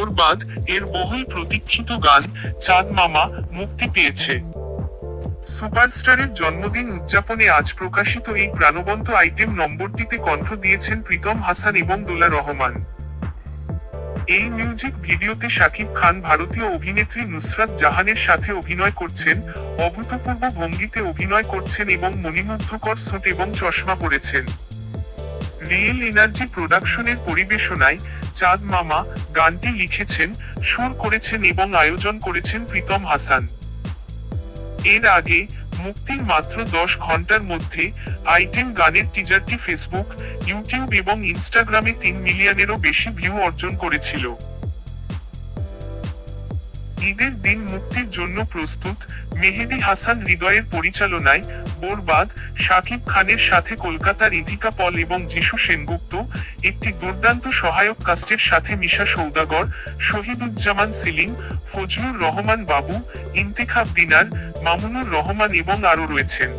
ওরবাদ এর বহুল প্রতীক্ষিত গান চাঁদ মামা মুক্তি পেয়েছে। সুপারস্টারের জন্মদিন উদযাপনে আজ প্রকাশিত এই প্রাণবন্ত আইটেম নম্বরটিতে কণ্ঠ দিয়েছেন প্রীতম হাসান এবং দোলা রহমান। এই মিউজিক ভিডিওতে শাকিব খান ভারতীয় অভিনেত্রী নুসরাত জাহানের সাথে অভিনয় করছেন, অভূতপূর্ব ভঙ্গিতে অভিনয় করছেন এবং মণিমুগ্ধকর সোট এবং চশমা পরেছেন। রিয়েল এনার্জি প্রোডাকশনের পরিবেশনায় চাঁদ মামা গানটি লিখেছেন, সুর করেছেন এবং আয়োজন করেছেন প্রীতম হাসান। এর আগে মুক্তির মাত্র দশ ঘণ্টার মধ্যে আইটেম গানের টিজারটি ফেসবুক ইউটিউব এবং ইনস্টাগ্রামে তিন মিলিয়নেরও বেশি ভিউ অর্জন করেছিল। ঈদের দিন মুক্তির জন্য প্রস্তুত মেহেদি হাসান হৃদয়ের পরিচালনায় বোরবাদ শাকিব খানের সাথে কলকাতার ইধিকা পল এবং যিশু সেনগুপ্ত, একটি দুর্দান্ত সহায়ক কাস্টের সাথে মিশা সৌদাগর, শহীদুজ্জামান সেলিম, ফজলুর রহমান বাবু, ইন্তেখাব দিনার, মামুনুর রহমান এবং আরও রয়েছেন।